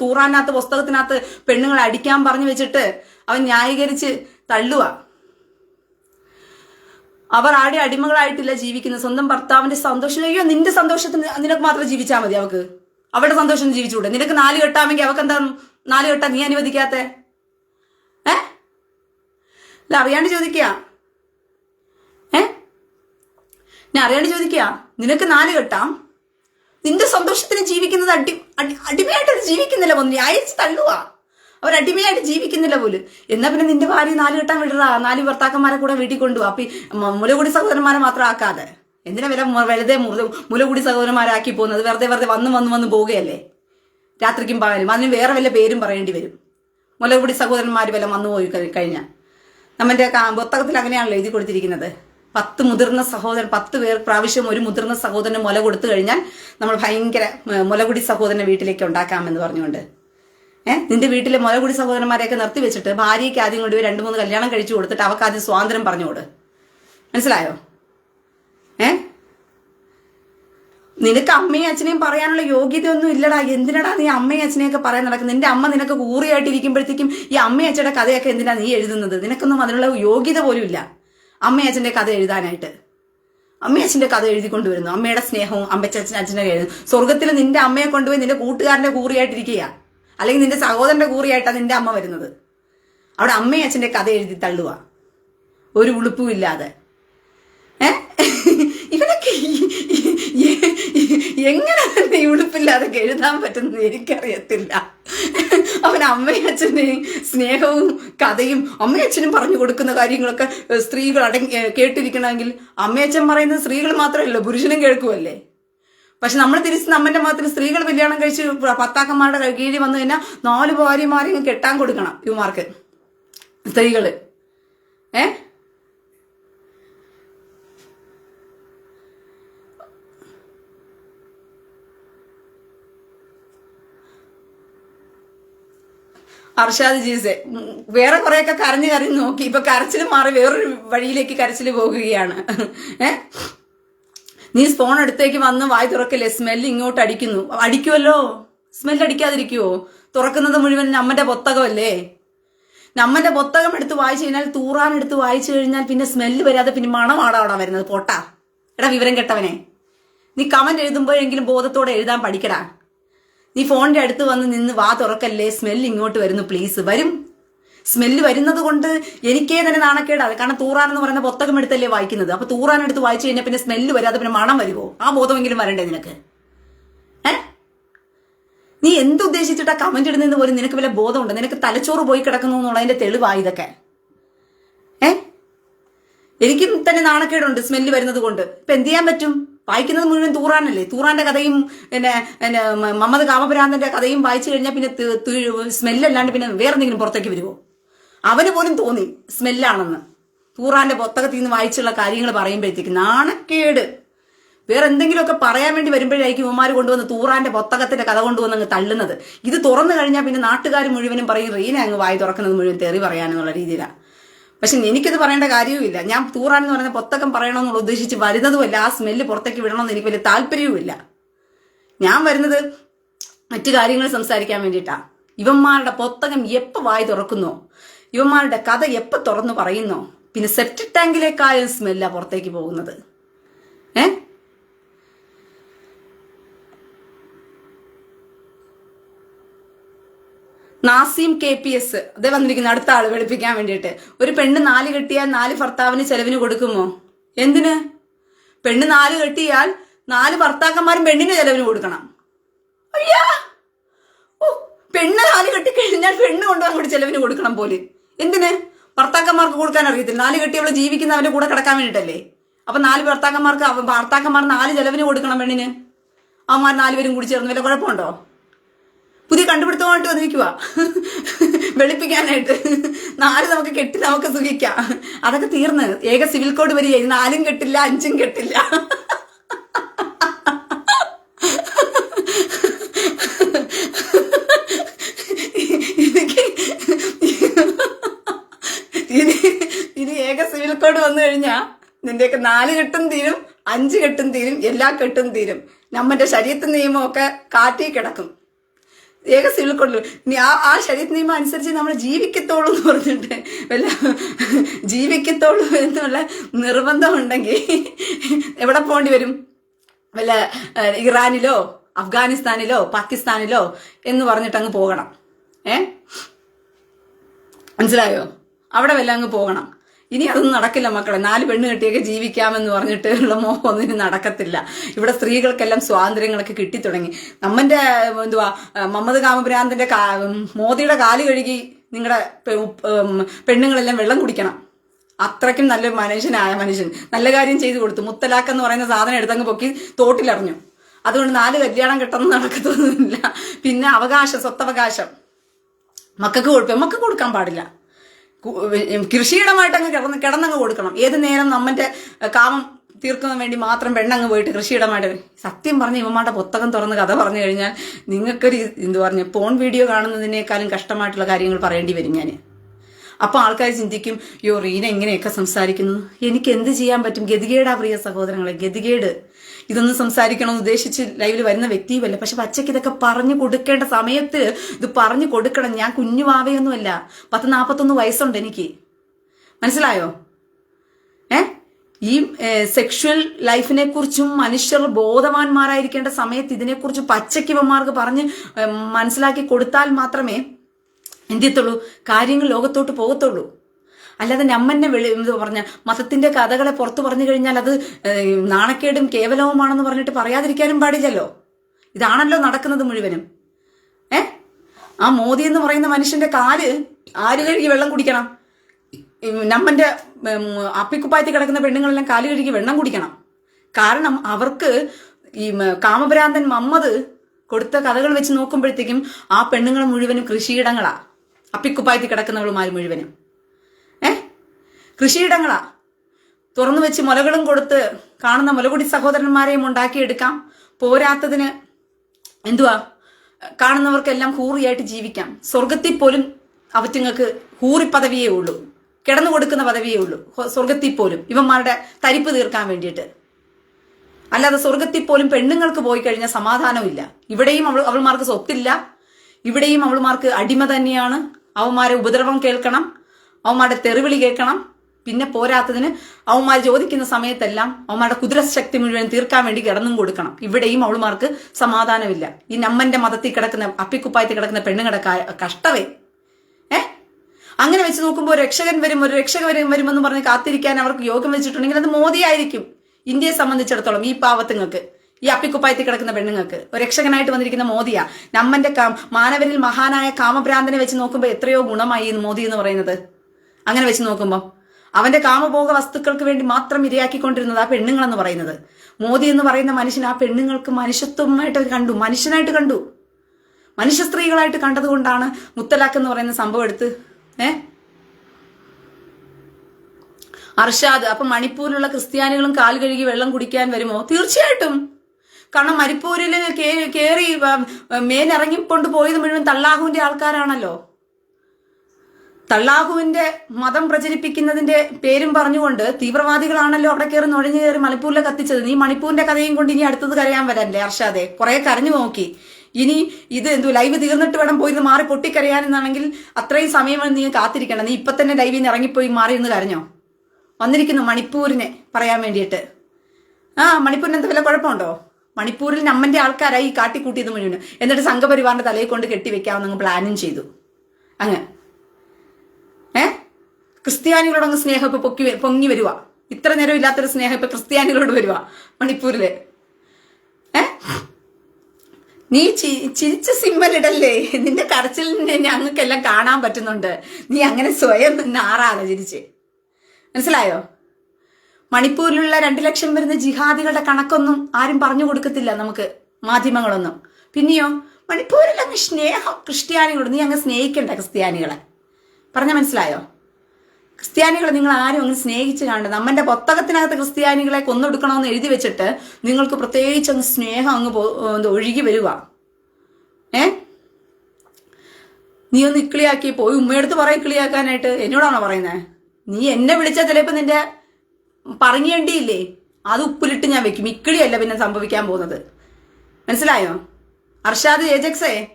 തൂറാനകത്ത് പുസ്തകത്തിനകത്ത് പെണ്ണുങ്ങളെ അടിക്കാൻ പറഞ്ഞു വെച്ചിട്ട് അവൻ ന്യായീകരിച്ച് തള്ളുക. അവർ ആടെ അടിമകളായിട്ടില്ല ജീവിക്കുന്നത്? സ്വന്തം ഭർത്താവിന്റെ സന്തോഷം. അയ്യോ നിന്റെ സന്തോഷത്തിന് നിനക്ക് മാത്രം ജീവിച്ചാൽ മതി അവക്ക്. അവരുടെ സന്തോഷം ജീവിച്ചുകൂടെ. നിനക്ക് നാല് കെട്ടാമെങ്കിൽ അവക്ക് എന്താ നാല് കെട്ടാ നീ അനുവദിക്കാത്ത? ഏ? അല്ല അറിയാണ്ട് ചോദിക്കുക. ഏ? ഞാൻ അറിയാണ്ട് ചോദിക്കുക. നിനക്ക് നാല് കെട്ടാം. നിന്റെ സന്തോഷത്തിന് ജീവിക്കുന്നത് അടി അടി അടിമയായിട്ട് ജീവിക്കുന്നില്ല പോലും അയച്ച് തള്ളുക അടിമയായിട്ട് ജീവിക്കുന്നില്ല പോലും. എന്നാ പിന്നെ നിന്റെ ഭാര്യ നാല് കെട്ടാൻ വിടറാ. നാല് ഭർത്താക്കന്മാരെ കൂടെ വീട്ടിൽ കൊണ്ടുപോകും അപ്പൊ മുലകുടി സഹോദരന്മാരെ മാത്രം ആക്കാതെ. എന്തിനാ വില വെറുതെ മുലകൂടി സഹോദരന്മാരാക്കി പോകുന്നത്? വെറുതെ വെറുതെ വന്ന് വന്ന് വന്ന് പോവുകയല്ലേ രാത്രിക്കും പകലും. അതിന് വേറെ വല്ല പേരും പറയേണ്ടി വരും. മുലകുടി സഹോദരന്മാർ വല്ല വന്നു പോയി കഴിഞ്ഞാൽ നമ്മുടെ കാ- പുസ്തകത്തിൽ അങ്ങനെയാണല്ലോ എഴുതി കൊടുത്തിരിക്കുന്നത്. പത്ത് മുതിർന്ന സഹോദരൻ പത്ത് പേർ പ്രാവശ്യം ഒരു മുതിർന്ന സഹോദരന് മുല കൊടുത്തു കഴിഞ്ഞാൽ നമ്മൾ ഭയങ്കര മുലകുടി സഹോദരനെ വീട്ടിലേക്ക് ഉണ്ടാക്കാമെന്ന് പറഞ്ഞുകൊണ്ട്. ഏഹ് നിന്റെ വീട്ടിലെ മുലകുടി സഹോദരന്മാരെയൊക്കെ നിർത്തി വെച്ചിട്ട് ഭാര്യയ്ക്ക് ആദ്യം കൊണ്ടുപോയി രണ്ട് മൂന്ന് കല്യാണം കഴിച്ചു കൊടുത്തിട്ട് അവർക്ക് ആദ്യം സ്വാതന്ത്ര്യം പറഞ്ഞുകൊട്. മനസ്സിലായോ? ഏ? നിനക്ക് അമ്മയും അച്ഛനെയും പറയാനുള്ള യോഗ്യതയൊന്നും ഇല്ലടാ. എന്തിനടാ നീ അമ്മയും അച്ഛനെയൊക്കെ പറയാൻ നടക്കുന്നത് നിന്റെ അമ്മ നിനക്ക് കൂറിയായിട്ടിരിക്കുമ്പോഴത്തേക്കും ഈ അമ്മയും അച്ഛയുടെ കഥയൊക്കെ എന്തിനാ നീ എഴുതുന്നത്? നിനക്കൊന്നും അതിനുള്ള യോഗ്യത പോലും ഇല്ല. അമ്മയും അച്ഛന്റെ കഥ എഴുതാനായിട്ട്. അമ്മയച്ഛന്റെ കഥ എഴുതി കൊണ്ടുവരുന്നു അമ്മയുടെ സ്നേഹവും അമ്മച്ചച്ഛൻ അച്ഛനെ എഴുതുന്നു സ്വർഗത്തിൽ നിന്റെ അമ്മയെ കൊണ്ടുപോയി നിന്റെ കൂട്ടുകാരന്റെ കൂറിയായിട്ടിരിക്കുക അല്ലെങ്കിൽ നിന്റെ സഹോദരന്റെ കൂറിയായിട്ടാണ് നിന്റെ അമ്മ വരുന്നത്. അവിടെ അമ്മയും അച്ഛന്റെ കഥ എഴുതി തള്ളുക ഒരു ഉളുപ്പും ഇല്ലാതെ. ഏ? ഇവനൊക്കെ എങ്ങനെ ഈ ഉളുപ്പില്ലാതെ എഴുതാൻ പറ്റുന്നത് എനിക്കറിയത്തില്ല. അവൻ അമ്മയും സ്നേഹവും കഥയും അമ്മയച്ഛനും പറഞ്ഞു കൊടുക്കുന്ന കാര്യങ്ങളൊക്കെ സ്ത്രീകൾ അടങ്ങി ഏഹ്, കേട്ടിരിക്കണമെങ്കിൽ അമ്മയച്ഛൻ പറയുന്നത് സ്ത്രീകൾ മാത്രമല്ല പുരുഷനും കേൾക്കുമല്ലേ പക്ഷെ നമ്മൾ തിരിച്ച് നമ്മന്റെ മതത്തിൽ സ്ത്രീകൾ കല്യാണം കഴിച്ച് പത്താക്കന്മാരുടെ കീഴിൽ വന്നു കഴിഞ്ഞാൽ നാല് ഭാര്യമാരെയും കെട്ടാൻ കൊടുക്കണം ഇവമാർക്ക് സ്ത്രീകൾ. ഏ? അർഷാദ് ജീസെ വേറെ കുറെയൊക്കെ കരഞ്ഞു കരഞ്ഞ് നോക്കി. ഇപ്പൊ കരച്ചിൽ മാറി വേറൊരു വഴിയിലേക്ക് കരച്ചിൽ പോകുകയാണ്. ഏ? നീ സ്പോൺ അടുത്തേക്ക് വന്ന് വായി തുറക്കല്ലേ? സ്മെല്ല് ഇങ്ങോട്ട് അടിക്കുന്നു. അടിക്കുമല്ലോ സ്മെല്ല് അടിക്കാതിരിക്കുവോ? തുറക്കുന്നത് മുഴുവൻ നമ്മന്റെ പൊത്തകമല്ലേ? നമ്മന്റെ പൊത്തകം എടുത്ത് വായിച്ചു കഴിഞ്ഞാൽ തൂറാൻ എടുത്ത് വായിച്ചു കഴിഞ്ഞാൽ പിന്നെ സ്മെല്ല് വരാതെ പിന്നെ മണമാടാ അവിടെ വരുന്നത്. പൊട്ടാ. എടാ വിവരം കെട്ടവനെ. നീ കമന്റ് എഴുതുമ്പോഴെങ്കിലും ബോധത്തോടെ എഴുതാൻ പഠിക്കടാ. നീ ഫോണിന്റെ അടുത്ത് വന്ന് നിന്ന് വാ തുറക്കല്ലേ? സ്മെല്ല് ഇങ്ങോട്ട് വരുന്നു പ്ലീസ് വരും. സ്മെല്ല് വരുന്നത് കൊണ്ട് എനിക്കേ തന്നെ നാണക്കേടാണ് കാരണം തൂറാൻ എന്ന് പറയുന്ന പുസ്തകം എടുത്തല്ലേ വായിക്കുന്നത്. അപ്പൊ തൂറാൻ എടുത്ത് വായിച്ചു കഴിഞ്ഞാൽ പിന്നെ സ്മെല്ല് വരാതെ പിന്നെ മണം വരുമോ ആ ബോധമെങ്കിലും വരണ്ടേ നിനക്ക്? ഏ? നീ എന്തുദ്ദേശിച്ചിട്ടാ കമന്റ് ഇടുന്നതെന്ന് പോലും നിനക്ക് വല്ല ബോധമുണ്ട്? നിനക്ക് തലച്ചോറ് പോയി കിടക്കുന്നു എന്നുള്ളതിന്റെ തെളിവാ ഇതൊക്കെ. ഏ? എനിക്കും തന്നെ നാണക്കേടുണ്ട് സ്മെല്ല് വരുന്നത് കൊണ്ട്. ഇപ്പൊ എന്ത് ചെയ്യാൻ പറ്റും? വായിക്കുന്നത് മുഴുവൻ തൂറാനല്ലേ? തൂറാന്റെ കഥയും പിന്നെ പിന്നെ മമ്മദ് കാമപുരാന്തന്റെ കഥയും വായിച്ചു കഴിഞ്ഞാൽ പിന്നെ സ്മെല്ലല്ലാണ്ട് പിന്നെ വേറെ എന്തെങ്കിലും പുറത്തേക്ക് വരുമോ അവന് പോലും തോന്നി സ്മെല്ലാണെന്ന്. തൂറാന്റെ പുസ്തകത്തിൽ നിന്ന് വായിച്ചുള്ള കാര്യങ്ങൾ പറയുമ്പോഴത്തേക്ക് നാണക്കേട്. വേറെ എന്തെങ്കിലുമൊക്കെ പറയാൻ വേണ്ടി വരുമ്പോഴായിരിക്കും ഉമ്മാർ കൊണ്ടുവന്ന് തൂറാന്റെ പുസ്തകത്തിന്റെ കഥ കൊണ്ടുവന്ന് അങ്ങ് തള്ളുന്നത്. ഇത് തുറന്നു കഴിഞ്ഞാൽ പിന്നെ നാട്ടുകാർ മുഴുവനും പറയും റീന അങ്ങ് വായി തുറക്കുന്നത് മുഴുവൻ തെറി പറയാനെന്നുള്ള രീതിയിലാണ് പക്ഷെ എനിക്കിത് പറയേണ്ട കാര്യവുമില്ല. ഞാൻ തൂറാൻ എന്ന് പറയുന്ന പൊത്തക്കം പറയണമെന്നുള്ള ഉദ്ദേശിച്ച് വരുന്നതുമല്ല. ആ സ്മെല്ല് പുറത്തേക്ക് വിടണമെന്ന് എനിക്ക് വലിയ താല്പര്യവുമില്ല. ഞാൻ വരുന്നത് മറ്റു കാര്യങ്ങൾ സംസാരിക്കാൻ വേണ്ടിയിട്ടാ. ഇവന്മാരുടെ പൊത്തകം എപ്പോ വായി തുറക്കുന്നോ? ഇവന്മാരുടെ കഥ എപ്പോ തുറന്നു പറയുന്നോ? പിന്നെ സെപ്റ്റിക് ടാങ്കിലേക്കായ സ്മെല്ലാണ് പുറത്തേക്ക് പോകുന്നത്. ഏ? Nasim K P S. അതേ വന്നിരിക്കുന്ന. അടുത്ത ആൾ വെളുപ്പിക്കാൻ വേണ്ടിയിട്ട്. ഒരു പെണ്ണ് നാല് കെട്ടിയാൽ നാല് ഭർത്താവിന് ചെലവിന് കൊടുക്കുമോ? എന്തിന്? പെണ്ണ് നാല് കെട്ടിയാൽ നാല് ഭർത്താക്കന്മാരും പെണ്ണിന് ചെലവിന് കൊടുക്കണം. അയ്യാ! ഓ പെണ്ണ് നാല് കെട്ടി കഴിഞ്ഞാൽ പെണ്ണ് കൊണ്ടു കൂടി ചെലവിന് കൊടുക്കണം പോലെ. എന്തിന്? ഭർത്താക്കന്മാർക്ക് കൊടുക്കാൻ അറിയത്തില്ല. നാല് കെട്ടി അവൾ ജീവിക്കുന്ന ജീവിക്കുന്നവന്റെ കൂടെ കിടക്കാൻ വേണ്ടിട്ടല്ലേ അപ്പൊ നാല് ഭർത്താക്കന്മാർക്ക് ഭർത്താക്കന്മാർ നാല് ചെലവിന് കൊടുക്കണം പെണ്ണിന്. അവന്മാർ നാലുപേരും കൂടി ചേർന്ന് വല്ല കുഴപ്പമുണ്ടോ? പുതിയ കണ്ടുപിടുത്തമായിട്ട് വന്നിരിക്കുക വെളുപ്പിക്കാനായിട്ട്. നാല് നമുക്ക് കെട്ടി നമുക്ക് സുഖിക്കാം. അതൊക്കെ തീർന്ന്. ഏക സിവിൽ കോഡ് വരിക നാലും കെട്ടില്ല അഞ്ചും കെട്ടില്ല. ഇനി ഏക സിവിൽ കോഡ് വന്നു കഴിഞ്ഞാ നിന്റെയൊക്കെ നാല് കെട്ടും തീരും അഞ്ച് കെട്ടും തീരും എല്ലാ കെട്ടും തീരും. നമ്മന്റെ ശരീരത്തിൽ നിയമമൊക്കെ കാറ്റി കിടക്കും. ഏക സിവിൽ കോഡിൽ. ആ ആ ശരീര നിയമം അനുസരിച്ച് നമ്മൾ ജീവിക്കത്തോളൂ എന്ന് പറഞ്ഞിട്ട് വല്ല ജീവിക്കത്തോളൂ എന്നുള്ള നിർബന്ധം ഉണ്ടെങ്കിൽ എവിടെ പോകേണ്ടി വരും? വല്ല ഇറാനിലോ അഫ്ഗാനിസ്ഥാനിലോ പാകിസ്ഥാനിലോ എന്ന് പറഞ്ഞിട്ട് അങ്ങ് പോകണം. ഏ? മനസ്സിലായോ? അവിടെ വല്ല അങ്ങ് പോകണം. ഇനി അതൊന്നും നടക്കില്ല മക്കളെ. നാല് പെണ്ണ് കെട്ടിയൊക്കെ ജീവിക്കാമെന്ന് പറഞ്ഞിട്ട് ഉള്ള മോഹമൊന്നും ഇനി നടക്കത്തില്ല. ഇവിടെ സ്ത്രീകൾക്കെല്ലാം സ്വാതന്ത്ര്യങ്ങളൊക്കെ കിട്ടിത്തുടങ്ങി. നമ്മന്റെ എന്തുവാ മമ്മദ് കാമഭ്രാന്തിന്റെ മോദിയുടെ കാൽ കഴുകി നിങ്ങളുടെ പെണ്ണുങ്ങളെല്ലാം വെള്ളം കുടിക്കണം. അത്രയ്ക്കും നല്ലൊരു മനുഷ്യനായ മനുഷ്യൻ. നല്ല കാര്യം ചെയ്തു കൊടുത്തു. മുത്തലാഖ് എന്ന് പറയുന്ന സാധനം എടുത്തങ്ങ് പൊക്കി തോട്ടിലറിഞ്ഞു അതുകൊണ്ട് നാല് കല്യാണം കിട്ടണം നടക്കത്തൊന്നുമില്ല. പിന്നെ അവകാശം സ്വത്തവകാശം. മക്കൾക്ക് കൊടുക്കും മക്കൾക്ക് കൊടുക്കാൻ പാടില്ല. കൃഷിയിടമായിട്ട് അങ്ങ് കിടന്ന് കിടന്നങ്ങ് കൊടുക്കണം. ഏത് നേരം നമ്മന്റെ കാമം തീർക്കുന്നതിന് വേണ്ടി മാത്രം പെണ്ണങ്ങ് പോയിട്ട് കൃഷിയിടമായിട്ട് സത്യം പറഞ്ഞ ഇവന്മാരുടെ പുസ്തകം തുറന്ന് കഥ പറഞ്ഞു കഴിഞ്ഞാൽ നിങ്ങൾക്കൊരു എന്ത് പറഞ്ഞു ഫോൺ വീഡിയോ കാണുന്നതിനേക്കാളും കഷ്ടമായിട്ടുള്ള കാര്യങ്ങൾ പറയേണ്ടി വരും ഞാൻ അപ്പൊ ആൾക്കാർ ചിന്തിക്കും യോ റീന എങ്ങനെയൊക്കെ സംസാരിക്കുന്നു. എനിക്ക് എന്ത് ചെയ്യാൻ പറ്റും? ഗതികേടാ പ്രിയ സഹോദരങ്ങളെ ഗതികേട്. ഇതൊന്നും സംസാരിക്കണമെന്ന് ഉദ്ദേശിച്ച് ലൈവിൽ വരുന്ന വ്യക്തിയുമല്ല. പക്ഷെ പച്ചയ്ക്ക് ഇതൊക്കെ പറഞ്ഞു കൊടുക്കേണ്ട സമയത്ത് ഇത് പറഞ്ഞു കൊടുക്കണം. ഞാൻ കുഞ്ഞു വാവയൊന്നുമല്ല. പത്ത് നാൽപ്പത്തൊന്ന് വയസ്സുണ്ട് എനിക്ക്. മനസ്സിലായോ? ഏ? ഈ സെക്ഷൽ ലൈഫിനെ കുറിച്ചും മനുഷ്യർ ബോധവാന്മാരായിരിക്കേണ്ട സമയത്ത് ഇതിനെക്കുറിച്ച് പച്ചയ്ക്ക് ഇവന്മാർക്ക് പറഞ്ഞ് മനസ്സിലാക്കി കൊടുത്താൽ മാത്രമേ എന്തെത്തുള്ളൂ കാര്യങ്ങൾ ലോകത്തോട്ട് പോകത്തുള്ളൂ. അല്ലാതെ നമ്മന്നെ വെളി ഇത് പറഞ്ഞ മതത്തിന്റെ കഥകളെ പുറത്തു പറഞ്ഞു കഴിഞ്ഞാൽ അത് നാണക്കേടും കേവലവുമാണെന്ന് പറഞ്ഞിട്ട് പറയാതിരിക്കാനും പാടില്ലല്ലോ. ഇതാണല്ലോ നടക്കുന്നത് മുഴുവനും. ഏ? ആ മോദി എന്ന് പറയുന്ന മനുഷ്യന്റെ കാൽ ആര് കഴുകി വെള്ളം കുടിക്കണം? നമ്മന്റെ അപ്പിക്കുപ്പായത്തിൽ കിടക്കുന്ന പെണ്ണുങ്ങളെല്ലാം കാൽ കഴുകി വെള്ളം കുടിക്കണം. കാരണം അവർക്ക് ഈ കാമഭ്രാന്തൻ മമ്മദ് കൊടുത്ത കഥകൾ വെച്ച് നോക്കുമ്പോഴത്തേക്കും ആ പെണ്ണുങ്ങൾ മുഴുവനും കൃഷിയിടങ്ങളാ. അപ്പിക്കുപ്പായത്തിൽ കിടക്കുന്നവളുമാർ മുഴുവനും. കൃഷിയിടങ്ങളാ. തുറന്നു വെച്ച് മുലകളും കൊടുത്ത് കാണുന്ന മുലകുടി സഹോദരന്മാരെയും ഉണ്ടാക്കിയെടുക്കാം. പോരാത്തതിന് എന്തുവാ? കാണുന്നവർക്കെല്ലാം ഹൂറിയായിട്ട് ജീവിക്കാം. സ്വർഗത്തിൽ പോലും അവറ്റുങ്ങൾക്ക് ഹൂറി പദവിയേ ഉള്ളൂ. കിടന്നു കൊടുക്കുന്ന പദവിയേ ഉള്ളൂ. സ്വർഗത്തിൽ പോലും. ഇവന്മാരുടെ തരിപ്പ് തീർക്കാൻ വേണ്ടിയിട്ട്. അല്ലാതെ സ്വർഗത്തിൽ പോലും പെണ്ണുങ്ങൾക്ക് പോയി കഴിഞ്ഞാൽ സമാധാനമില്ല ഇവിടെയും അവൾ അവൾമാർക്ക് സ്വത്തില്ല. ഇവിടെയും അവൾമാർക്ക് അടിമ തന്നെയാണ്. അവന്മാരെ ഉപദ്രവം കേൾക്കണം. അവന്മാരുടെ തെറിവിളി കേൾക്കണം. പിന്നെ പോരാത്തതിന് അവന്മാർ ചോദിക്കുന്ന സമയത്തെല്ലാം അവന്മാരുടെ കുതിരശക്തി മുഴുവൻ തീർക്കാൻ വേണ്ടി കിടന്നും കൊടുക്കണം. ഇവിടെയും അവൾമാർക്ക് സമാധാനമില്ല. ഈ നമ്മന്റെ മതത്തിൽ കിടക്കുന്ന അപ്പിക്കുപ്പായത്തിൽ കിടക്കുന്ന പെണ്ണുങ്ങളുടെ കിടക്ക കഷ്ടവേ. ഏ? അങ്ങനെ വെച്ച് നോക്കുമ്പോൾ രക്ഷകൻ വരും ഒരു രക്ഷകൻ വരും വരുമെന്ന് പറഞ്ഞ് കാത്തിരിക്കാൻ അവർക്ക് യോഗം വെച്ചിട്ടുണ്ടെങ്കിൽ അത് മോദിയായിരിക്കും. ഇന്ത്യയെ സംബന്ധിച്ചിടത്തോളം ഈ പാവത്തുങ്ങൾക്ക് ഈ അപ്പിക്കുപ്പായത്തിൽ കിടക്കുന്ന പെണ്ണുങ്ങൾക്ക്. ഒരു രക്ഷകനായിട്ട് വന്നിരിക്കുന്ന മോദിയാ. നമ്മന്റെ മാനവരിൽ മഹാനായ കാമഭ്രാന്തനെ വെച്ച് നോക്കുമ്പോൾ എത്രയോ ഗുണമായി മോദി എന്ന് പറയുന്നത്. അങ്ങനെ വെച്ച് നോക്കുമ്പോൾ അവന്റെ കാമഭോഗ വസ്തുക്കൾക്ക് വേണ്ടി മാത്രം ഇരയാക്കിക്കൊണ്ടിരുന്നത് ആ പെണ്ണുങ്ങളെന്ന് പറയുന്നത്. മോദി എന്ന് പറയുന്ന മനുഷ്യൻ ആ പെണ്ണുങ്ങൾക്ക് മനുഷ്യത്വമായിട്ട് കണ്ടു. മനുഷ്യനായിട്ട് കണ്ടു. മനുഷ്യ സ്ത്രീകളായിട്ട് കണ്ടതുകൊണ്ടാണ് മുത്തലാഖ് എന്ന് പറയുന്ന സംഭവം എടുത്ത് ഏ? അർഷാദ് അപ്പൊ മണിപ്പൂരിലുള്ള ക്രിസ്ത്യാനികളും കാൽ കഴുകി വെള്ളം കുടിക്കാൻ വരുമോ? തീർച്ചയായിട്ടും. കാരണം മണിപ്പൂരിൽ കയറി മേനിറങ്ങിക്കൊണ്ട് പോയത് മുഴുവൻ തള്ളാഹുവിന്റെ ആൾക്കാരാണല്ലോ. തള്ളാഹുവിന്റെ മതം പ്രചരിപ്പിക്കുന്നതിന്റെ പേരും പറഞ്ഞുകൊണ്ട് തീവ്രവാദികളാണല്ലോ അവിടെ കയറി നുഴഞ്ഞു കയറി മണിപ്പൂരിലെ കത്തിച്ചത്. നീ മണിപ്പൂരിന്റെ കഥയും കൊണ്ട് ഇനി അടുത്തത് കരയാൻ വരല്ലേ അർഷാദെ? കുറെ കരഞ്ഞു നോക്കി. ഇനി ഇത് എന്തോ ലൈവ് തീർന്നിട്ട് വേണം പോയി ഇത് മാറി പൊട്ടിക്കരയാനെന്നാണെങ്കിൽ അത്രയും സമയം നീ കാത്തിരിക്കണം. നീ ഇപ്പൊ തന്നെ ലൈവിൽ നിന്ന് ഇറങ്ങിപ്പോയി മാറി എന്ന് കരഞ്ഞോ? വന്നിരിക്കുന്നു മണിപ്പൂരിനെ പറയാൻ വേണ്ടിയിട്ട്. ആ മണിപ്പൂരിന് എന്താ വല്ല കുഴപ്പമുണ്ടോ? മണിപ്പൂരിൽ നമ്മന്റെ ആൾക്കാരായി കാട്ടിക്കൂട്ടിയത് മുഴുവൻ എന്നിട്ട് സംഘപരിവാറിന്റെ തലയിൽ കൊണ്ട് കെട്ടിവെക്കാമെന്ന് പ്ലാനും ചെയ്തു. അങ്ങ് ഏ ക്രിസ്ത്യാനികളോട് അങ്ങ് സ്നേഹം ഇപ്പൊ പൊക്കി പൊങ്ങി വരുക ഇത്ര നേരം ഇല്ലാത്തൊരു സ്നേഹം ഇപ്പൊ ക്രിസ്ത്യാനികളോട് വരുക മണിപ്പൂരിൽ. ഏ? നീ ചിരിച്ച സിമ്മലിടല്ലേ നിന്റെ കരച്ചിലിനെ ഞങ്ങൾക്കെല്ലാം കാണാൻ പറ്റുന്നുണ്ട്. നീ അങ്ങനെ സ്വയം നാറാതെ ചിരിച്ച് മനസ്സിലായോ? മണിപ്പൂരിലുള്ള രണ്ടു ലക്ഷം വരുന്ന ജിഹാദികളുടെ കണക്കൊന്നും ആരും പറഞ്ഞു കൊടുക്കത്തില്ല നമുക്ക് മാധ്യമങ്ങളൊന്നും. പിന്നെയോ മണിപ്പൂരിൽ അങ്ങ് സ്നേഹം ക്രിസ്ത്യാനികളോട് നീ അങ്ങ് സ്നേഹിക്കണ്ട ക്രിസ്ത്യാനികളെ. പറഞ്ഞ മനസ്സിലായോ? ക്രിസ്ത്യാനികളെ നിങ്ങൾ ആരും അങ്ങ് സ്നേഹിച്ച് കാണണ്ട. നമ്മന്റെ പുസ്തകത്തിനകത്ത് ക്രിസ്ത്യാനികളെ കൊന്നൊടുക്കണമെന്ന് എഴുതി വെച്ചിട്ട് നിങ്ങൾക്ക് പ്രത്യേകിച്ച് അങ്ങ് സ്നേഹം അങ്ങ് ഒഴുകി വരിക. ഏ? നീ ഒന്ന് ഇക്കിളിയാക്കി പോയി. ഉമ്മയെടുത്ത് പറയും ഇക്കിളിയാക്കാനായിട്ട്. എന്നോടാണോ പറയുന്നത് നീ എന്നെ വിളിച്ചാൽ ചിലപ്പോൾ നിന്റെ പറഞ്ഞേണ്ടിയില്ലേ? അത് ഉപ്പിലിട്ട് ഞാൻ വെക്കും. ഇക്കിളിയല്ല പിന്നെ സംഭവിക്കാൻ പോകുന്നത്. മനസ്സിലായോ? അർഷാദ് ഏജക്സേ?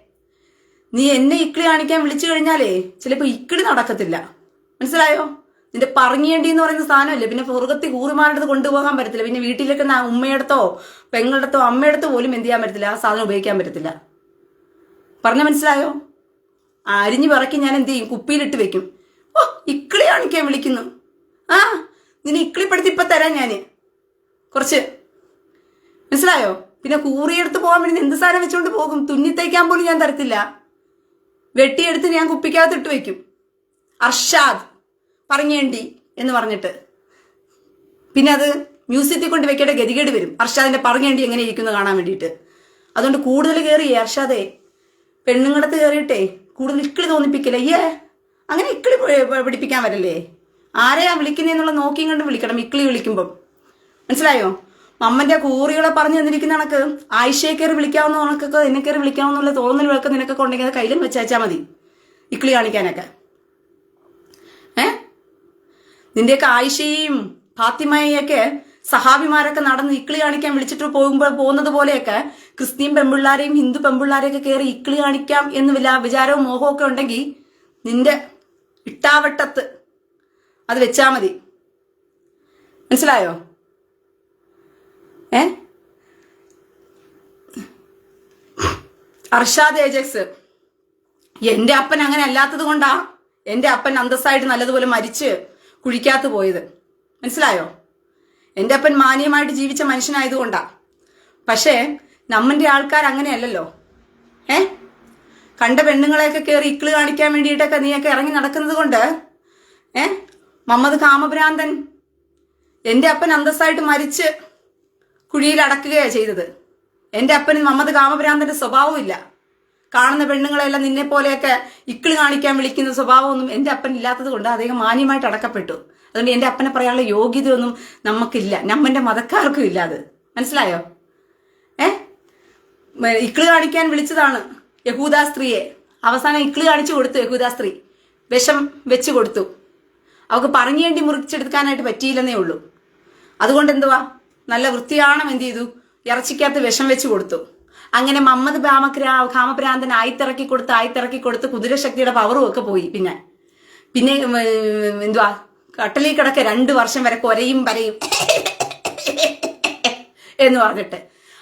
നീ എന്നെ ഇക്കിളി കാണിക്കാൻ വിളിച്ചു കഴിഞ്ഞാലേ ചിലപ്പോൾ ഇക്കിളി നടക്കത്തില്ല. മനസ്സിലായോ? നിന്റെ പറഞ്ഞേണ്ടി എന്ന് പറയുന്ന സാധനമല്ലേ? പിന്നെ പുറകത്തി കൂറുമാരുടെ കൊണ്ടുപോകാൻ പറ്റത്തില്ല. പിന്നെ വീട്ടിലേക്ക് ഉമ്മയടുത്തോ പെങ്ങളടുത്തോ അമ്മയടുത്തോ പോലും എന്ത് ചെയ്യാൻ പറ്റത്തില്ല. ആ സാധനം ഉപയോഗിക്കാൻ പറ്റത്തില്ല. പറഞ്ഞ മനസ്സിലായോ? അരിഞ്ഞു പറക്കി ഞാൻ എന്ത് ചെയ്യും? കുപ്പിയിലിട്ട് വെക്കും. ഓ ഇക്കിളി കാണിക്കാൻ വിളിക്കുന്നു. ആ നിന്നെ ഇക്കിളിപ്പെടുത്തി ഇപ്പൊ തരാം ഞാൻ. കുറച്ച്. മനസ്സിലായോ? പിന്നെ കൂറിയെടുത്ത് പോകാൻ വേണ്ടി എന്ത് സാധനം വെച്ചുകൊണ്ട് പോകും? തുന്നി തയ്ക്കാൻ പോലും ഞാൻ തരത്തില്ല. വെട്ടിയെടുത്ത് ഞാൻ കുപ്പിക്കകത്ത് ഇട്ട് വെക്കും. അർഷാദ് പറഞ്ഞേണ്ടി എന്ന് പറഞ്ഞിട്ട്. പിന്നെ അത് മ്യൂസിയത്തിൽ കൊണ്ട് വെക്കേണ്ട ഗതികേട് വരും. അർഷാദിന്റെ പറഞ്ഞേണ്ടി എങ്ങനെ ഇരിക്കുന്നു കാണാൻ വേണ്ടിയിട്ട്. അതുകൊണ്ട് കൂടുതൽ കയറി അർഷാദേ. പെണ്ണുങ്ങളടുത്ത് കയറിയിട്ടേ കൂടുതൽ ഇക്കിളി തോന്നിപ്പിക്കില്ല? അയ്യേ അങ്ങനെ ഇക്കിളി പിടിപ്പിക്കാൻ വരല്ലേ? ആരെയാ വിളിക്കുന്നതെന്നുള്ള നോക്കിയും കണ്ട് വിളിക്കണം ഇക്കിളി വിളിക്കുമ്പം. മനസ്സിലായോ? അമ്മന്റെ കൂറികളെ പറഞ്ഞു തന്നിരിക്കുന്ന കണക്ക് ആയിഷയെ കയറി വിളിക്കാവുന്ന കണക്കൊക്കെ എന്നെ കയറി വിളിക്കാവുന്നുള്ള തോന്നൽ വിളക്ക് നിനക്കൊക്കെ ഉണ്ടെങ്കിൽ അത് കയ്യിലും വെച്ചയച്ചാൽ മതി. ഇക്കിളി കാണിക്കാനൊക്കെ. നിന്റെയൊക്കെ ആയിഷയും ഫാത്തിമയൊക്കെ സഹാബിമാരൊക്കെ നടന്ന് ഇക്കിളി കാണിക്കാൻ വിളിച്ചിട്ട് പോകുമ്പോൾ പോകുന്നത് പോലെയൊക്കെ ക്രിസ്ത്യൻ പെമ്പിള്ളാരെയും ഹിന്ദു പെമ്പിള്ളാരെയൊക്കെ കയറി ഇക്കിളി കാണിക്കാം എന്ന് വില വിചാരവും മോഹവും ഒക്കെ ഉണ്ടെങ്കിൽ നിന്റെ ഇട്ടാവട്ടത്ത് അത് വെച്ചാ മതി. മനസ്സിലായോ? ഏ? അർഷാദ് ഏജക്സ് എന്റെ അപ്പൻ അങ്ങനെ അല്ലാത്തത് കൊണ്ടാ എന്റെ അപ്പൻ അന്തസ്സായിട്ട് നല്ലതുപോലെ മരിച്ച് കുഴിക്കാത്ത പോയത്. മനസ്സിലായോ? എന്റെ അപ്പൻ മാന്യമായിട്ട് ജീവിച്ച മനുഷ്യനായതുകൊണ്ടാ. പക്ഷേ നമ്മന്റെ ആൾക്കാർ അങ്ങനെയല്ലല്ലോ. ഏ? കണ്ട പെണ്ണുങ്ങളെയൊക്കെ കയറി ഇക്കിൾ കാണിക്കാൻ വേണ്ടിയിട്ടൊക്കെ നീയൊക്കെ ഇറങ്ങി നടക്കുന്നത് കൊണ്ട് ഏ? മമ്മദ് കാമഭ്രാന്തൻ. എന്റെ അപ്പൻ അന്തസ്സായിട്ട് മരിച്ച് കുഴിയിൽ അടക്കുകയാണ് ചെയ്തത്. എന്റെ അപ്പന് മമ്മദ് കാമഭ്രാന്തന്റെ സ്വഭാവമില്ല കാണുന്ന പെണ്ണുങ്ങളെല്ലാം നിന്നെ പോലെയൊക്കെ ഇക്കിൾ കാണിക്കാൻ വിളിക്കുന്ന സ്വഭാവമൊന്നും എന്റെ അപ്പൻ ഇല്ലാത്തത് കൊണ്ട് അദ്ദേഹം മാന്യമായിട്ട് അടക്കപ്പെട്ടു. അതുകൊണ്ട് എന്റെ അപ്പനെ പറയാനുള്ള യോഗ്യതയൊന്നും നമുക്കില്ല. നമ്മന്റെ മതക്കാർക്കും ഇല്ല അത്. മനസ്സിലായോ? ഏ? ഇക്കിൾ കാണിക്കാൻ വിളിച്ചതാണ് യഹൂദാ സ്ത്രീയെ. അവസാനം ഇക്കിൾ കാണിച്ചു കൊടുത്തു യഹൂദാ സ്ത്രീ. വിഷം വെച്ചു കൊടുത്തു. അവൾക്ക് പറഞ്ഞേണ്ടി മുറിച്ചെടുക്കാനായിട്ട് പറ്റിയില്ലെന്നേ ഉള്ളൂ. അതുകൊണ്ട് എന്തുവാ? നല്ല വൃത്തിയാണം എന്ത് ചെയ്തു? ഇറച്ചിക്കകത്ത് വിഷം വെച്ച് കൊടുത്തു. അങ്ങനെ മമ്മദ് കാമക്രാ കാമഭ്രാന്തൻ ആയിത്തിറക്കി കൊടുത്ത് ആയിത്തിറക്കി കൊടുത്ത് കുതിരശക്തിയുടെ പവറും ഒക്കെ പോയി പിന്നെ. പിന്നെ എന്തുവാ? കട്ടലിൽ കിടക്ക രണ്ട് വർഷം വരെ കൊരയും വരയും എന്ന് പറഞ്ഞിട്ട്.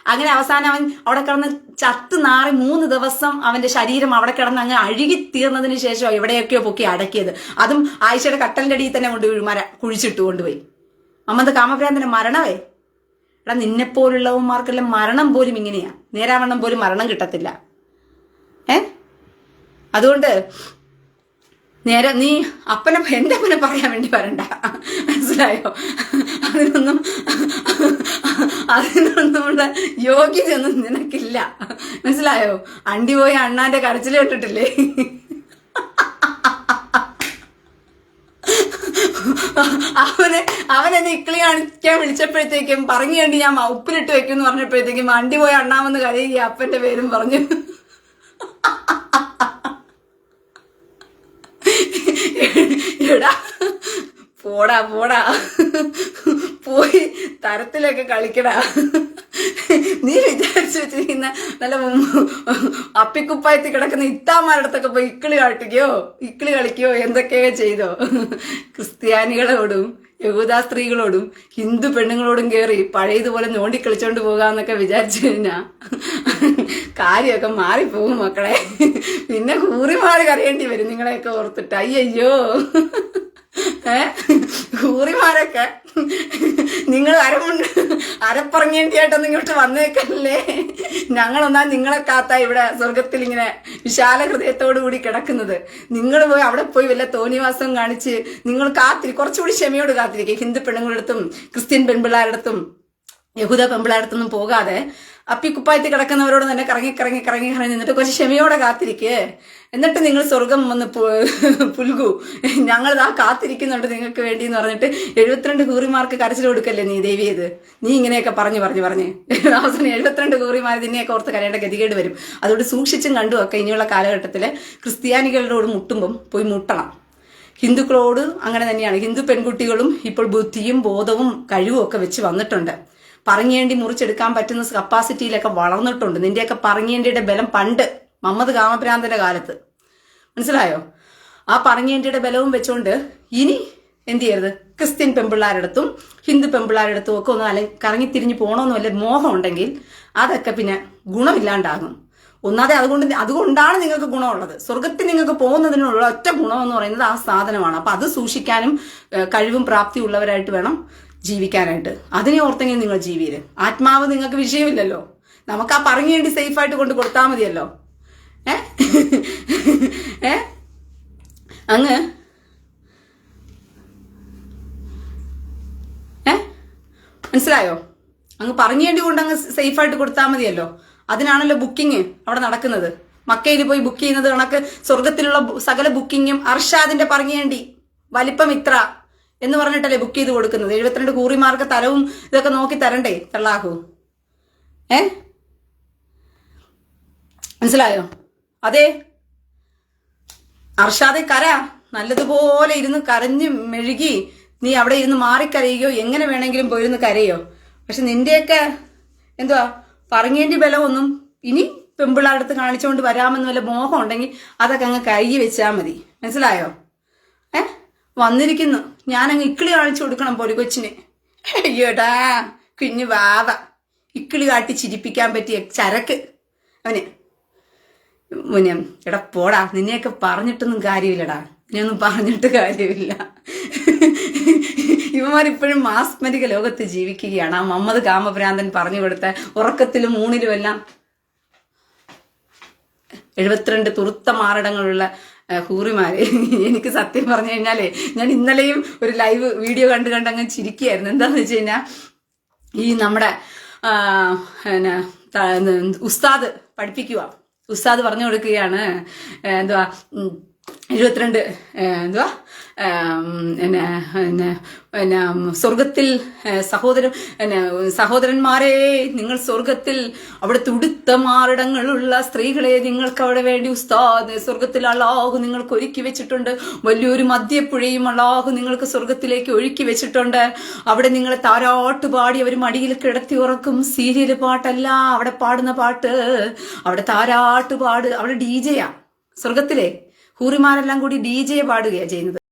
അങ്ങനെ അവസാനം അവൻ അവിടെ കിടന്ന് ചത്ത് നാറി മൂന്ന് ദിവസം അവന്റെ ശരീരം അവിടെ കിടന്ന് അങ്ങ് അഴുകി തീർന്നതിന് ശേഷം എവിടെയൊക്കെയോ പൊക്കി അടക്കിയത്. അതും ആയിഷയുടെ കട്ടലിന്റെ അടിയിൽ തന്നെ കൊണ്ട് മര കുഴിച്ചിട്ട് കൊണ്ടുപോയി. മമ്മദ് കാമഭ്രാന്തന്റെ മരണമേ എടാ നിന്നെപ്പോലുള്ളവന്മാർക്കെല്ലാം മരണം പോലും ഇങ്ങനെയാ. നേരാവണ്ണം പോലും മരണം കിട്ടത്തില്ല. ഏ? അതുകൊണ്ട് നേരെ നീ അപ്പനെ എന്റെ അപ്പനെ പറയാൻ വേണ്ടി വരണ്ട. മനസ്സിലായോ? അതിനൊന്നും അതിനൊന്നുമുള്ള യോഗ്യതയൊന്നും നിനക്കില്ല. മനസ്സിലായോ? അണ്ടി പോയി അണ്ണാന്റെ കരച്ചിൽ കണ്ടിട്ടില്ലേ അവനെ അവനെന്നെ ഇക്കിളി കാണിക്കാൻ വിളിച്ചപ്പോഴത്തേക്കും പറഞ്ഞു കണ്ടി ഞാൻ ഉപ്പിലിട്ട് വെക്കും എന്ന് പറഞ്ഞപ്പോഴത്തേക്കും വണ്ടി പോയി അണ്ണാമെന്ന് കരയുക അപ്പന്റെ പേരും പറഞ്ഞു. എടാ പോടാ പോടാ. പോയി തരത്തിലൊക്കെ കളിക്കടാ. നീ വിചാരിച്ചു വെച്ചിരിക്കുന്ന നല്ല അപ്പിക്കുപ്പായത്തിൽ കിടക്കുന്ന ഇത്താമാരടുത്തൊക്കെ പോയി ഇക്കിളി കാട്ടിക്കോ ഇക്കിളി കളിക്കോ എന്തൊക്കെയോ ചെയ്തോ. ക്രിസ്ത്യാനികളോടും യഹൂദാ സ്ത്രീകളോടും ഹിന്ദു പെണ്ണുങ്ങളോടും കയറി പഴയതുപോലെ നോണ്ടി കളിച്ചോണ്ട് പോകാന്നൊക്കെ വിചാരിച്ചു കഴിഞ്ഞാ കാര്യമൊക്കെ മാറിപ്പോകും മക്കളെ. പിന്നെ കൂറി മാറി കറിയേണ്ടി വരും. നിങ്ങളെയൊക്കെ ഓർത്തിട്ട് അയ്യയ്യോ. ഏ? കൂറിമാരൊക്കെ? നിങ്ങൾ അരമുണ്ട് അരപ്പറങ്ങേണ്ടിയായിട്ടൊന്നും ഇങ്ങോട്ട് വന്നേക്കല്ലേ? ഞങ്ങളൊന്നാ നിങ്ങളെ കാത്ത ഇവിടെ സ്വർഗത്തിൽ ഇങ്ങനെ വിശാല ഹൃദയത്തോടു കൂടി കിടക്കുന്നത്. നിങ്ങൾ പോയി അവിടെ പോയി വല്ല തോന്നിവാസം കാണിച്ച് നിങ്ങൾ കാത്തിരി കുറച്ചുകൂടി ക്ഷമയോട് കാത്തിരിക്കുക ഹിന്ദു പെണ്ണുങ്ങളുടെ അടുത്തും ക്രിസ്ത്യൻ പെൺപിള്ളാരടുത്തും യഹൂദ പെമ്പിളാരത്തൊന്നും പോകാതെ അപ്പിക്കുപ്പായത്തിൽ കിടക്കുന്നവരോട് തന്നെ കറങ്ങി കറങ്ങി കറങ്ങി കറങ്ങി നിന്നിട്ട് കുറച്ച് ക്ഷമയോടെ കാത്തിരിക്കേ. എന്നിട്ട് നിങ്ങൾ സ്വർഗം വന്ന് പുൽകൂ. ഞങ്ങൾ ആ കാത്തിരിക്കുന്നുണ്ട് നിങ്ങൾക്ക് വേണ്ടി എന്ന് പറഞ്ഞിട്ട് എഴുപത്തിരണ്ട് കൂറിമാർക്ക് കരച്ചിൽ കൊടുക്കല്ലേ നീ ദേവിയത് നീ ഇങ്ങനെയൊക്കെ പറഞ്ഞു പറഞ്ഞു പറഞ്ഞ്. അവസാനം എഴുപത്തിരണ്ട് കൂറിമാർ നിന്നെയൊക്കെ ഓർത്ത് കരയേണ്ട ഗതികേട് വരും. അതുകൊണ്ട് സൂക്ഷിച്ചും കണ്ടു ഒക്കെ ഇനിയുള്ള കാലഘട്ടത്തിൽ ക്രിസ്ത്യാനികളോട് മുട്ടുമ്പം പോയി മുട്ടണം. ഹിന്ദുക്കളോട് അങ്ങനെ തന്നെയാണ്. ഹിന്ദു പെൺകുട്ടികളും ഇപ്പോൾ ബുദ്ധിയും ബോധവും കഴിവും ഒക്കെ വെച്ച് വന്നിട്ടുണ്ട്. പറങ്ങേണ്ടി മുറിച്ചെടുക്കാൻ പറ്റുന്ന കപ്പാസിറ്റിയിലൊക്കെ വളർന്നിട്ടുണ്ട്. നിന്റെയൊക്കെ പറങ്ങേണ്ടിയുടെ ബലം പണ്ട് മമ്മദ് കാമഭ്രാന്തന്റെ കാലത്ത്. മനസ്സിലായോ? ആ പറങ്ങേണ്ടിയുടെ ബലവും വെച്ചുകൊണ്ട് ഇനി എന്ത് ചെയ്യരുത്? ക്രിസ്ത്യൻ പെമ്പിള്ളാരടുത്തും ഹിന്ദു പെമ്പിള്ളാരടുത്തും ഒക്കെ ഒന്ന് അല്ലെങ്കിൽ കറങ്ങി തിരിഞ്ഞു പോകണമെന്ന് വല്ല മോഹം ഉണ്ടെങ്കിൽ അതൊക്കെ പിന്നെ ഗുണമില്ലാണ്ടാകും. ഒന്നാതെ അതുകൊണ്ട് അതുകൊണ്ടാണ് നിങ്ങൾക്ക് ഗുണമുള്ളത്. സ്വർഗത്തിൽ നിങ്ങൾക്ക് പോകുന്നതിനുള്ള ഒറ്റ എന്ന് പറയുന്നത് ആ സാധനമാണ്. അപ്പൊ അത് സൂക്ഷിക്കാനും കഴിവും പ്രാപ്തി ഉള്ളവരായിട്ട് വേണം ജീവിക്കാനായിട്ട്. അതിനെ ഓർത്തെങ്കിലും നിങ്ങൾ ജീവിയിൽ ആത്മാവ് നിങ്ങൾക്ക് വിഷയമില്ലല്ലോ. നമുക്ക് ആ പറഞ്ഞു വേണ്ടി സേഫ് ആയിട്ട് കൊണ്ട് കൊടുത്താൽ മതിയല്ലോ. ഏ? അങ്ങ്? ഏ? മനസ്സിലായോ? അങ്ങ് പറഞ്ഞു വേണ്ടി കൊണ്ട് അങ്ങ് സേഫ് ആയിട്ട് കൊടുത്താൽ മതിയല്ലോ. അതിനാണല്ലോ ബുക്കിംഗ് അവിടെ നടക്കുന്നത്. മക്കയിൽ പോയി ബുക്ക് ചെയ്യുന്നത് കണക്ക് സ്വർഗത്തിലുള്ള സകല ബുക്കിങ്ങും അർഷാദിന്റെ പറഞ്ഞു വേണ്ടി. വലിപ്പം ഇത്ര എന്ന് പറഞ്ഞിട്ടല്ലേ ബുക്ക് ചെയ്ത് കൊടുക്കുന്നത്? എഴുപത്തിരണ്ട് കൂറിമാർക്ക് തലവും ഇതൊക്കെ നോക്കി തരണ്ടേ? തള്ളാഹു ഏ? മനസ്സിലായോ? അതെ. അർഷാദെ കര. നല്ലതുപോലെ ഇരുന്ന് കരഞ്ഞ് മെഴുകി നീ അവിടെ ഇരുന്ന് മാറിക്കരയുകയോ എങ്ങനെ വേണമെങ്കിലും പോയിരുന്ന് കരയോ? പക്ഷെ നിന്റെയൊക്കെ എന്തുവാ? പറങ്ങേണ്ടി ബലമൊന്നും ഇനി പെമ്പിളടുത്ത് കാണിച്ചുകൊണ്ട് വരാമെന്ന് വല്ല മോഹം ഉണ്ടെങ്കിൽ അതൊക്കെ അങ്ങ് കഴുകി വെച്ചാൽ മതി. മനസ്സിലായോ? ഏ? വന്നിരിക്കുന്നു. ഞാനങ്ങ് ഇക്കിളി കാണിച്ചു കൊടുക്കണം പൊടി കൊച്ചിന്. അയ്യോടാ കുഞ്ഞു വാവ. ഇക്കിളി കാട്ടി ചിരിപ്പിക്കാൻ പറ്റിയ ചരക്ക്. അവന് മുന്നെ എടാ പോടാ നിന്നെയൊക്കെ പറഞ്ഞിട്ടൊന്നും കാര്യമില്ലടാ. ഇനിയൊന്നും പറഞ്ഞിട്ട് കാര്യമില്ല. ഇവന്മാരിപ്പോഴും മാസ്മരിക ലോകത്ത് ജീവിക്കുകയാണ്. ആ മമ്മദ് കാമഭ്രാന്തൻ പറഞ്ഞു കൊടുത്ത ഉറക്കത്തിലും ഊണിലും എല്ലാം എഴുപത്തിരണ്ട് തുറുത്ത മാറിടങ്ങളുള്ള ഹൂറിമാര്. എനിക്ക് സത്യം പറഞ്ഞു കഴിഞ്ഞാലേ ഞാൻ ഇന്നലെയും ഒരു ലൈവ് വീഡിയോ കണ്ട് കണ്ട് അങ്ങ് ചിരിക്കുകയായിരുന്നു. എന്താന്ന് വെച്ച് കഴിഞ്ഞാൽ ഈ നമ്മുടെ ഉസ്താദ് പഠിപ്പിക്കുക ഉസ്താദ് പറഞ്ഞു കൊടുക്കുകയാണ് എന്തുവാ എഴുപത്തിരണ്ട് എന്തുവാ? എന്നെ എന്നെ പിന്നെ സ്വർഗത്തിൽ സഹോദരൻ പിന്നെ സഹോദരന്മാരെ നിങ്ങൾ സ്വർഗത്തിൽ അവിടെ തുടുത്ത മാറിടങ്ങളുള്ള സ്ത്രീകളെ നിങ്ങൾക്ക് അവിടെ വേണ്ടി ഉസ്താദ് സ്വർഗത്തിൽ അള്ളാഹു നിങ്ങൾക്ക് ഒരുക്കി വെച്ചിട്ടുണ്ട്. വലിയൊരു മദ്യപ്പുഴയും അള്ളാഹു നിങ്ങൾക്ക് സ്വർഗത്തിലേക്ക് ഒഴുക്കി വെച്ചിട്ടുണ്ട്. അവിടെ നിങ്ങളെ താരാട്ട് പാടി അവർ മടിയിൽ കിടത്തി ഉറക്കും. സീരിയൽ പാട്ടല്ല അവിടെ പാടുന്ന പാട്ട്. അവിടെ താരാട്ട് പാട് അവിടെ ഡി ജെയാ സ്വർഗത്തിലെ ഹൂറിമാരെല്ലാം കൂടി ഡി ജെ പാടുകയാണ് ചെയ്യുന്നത്.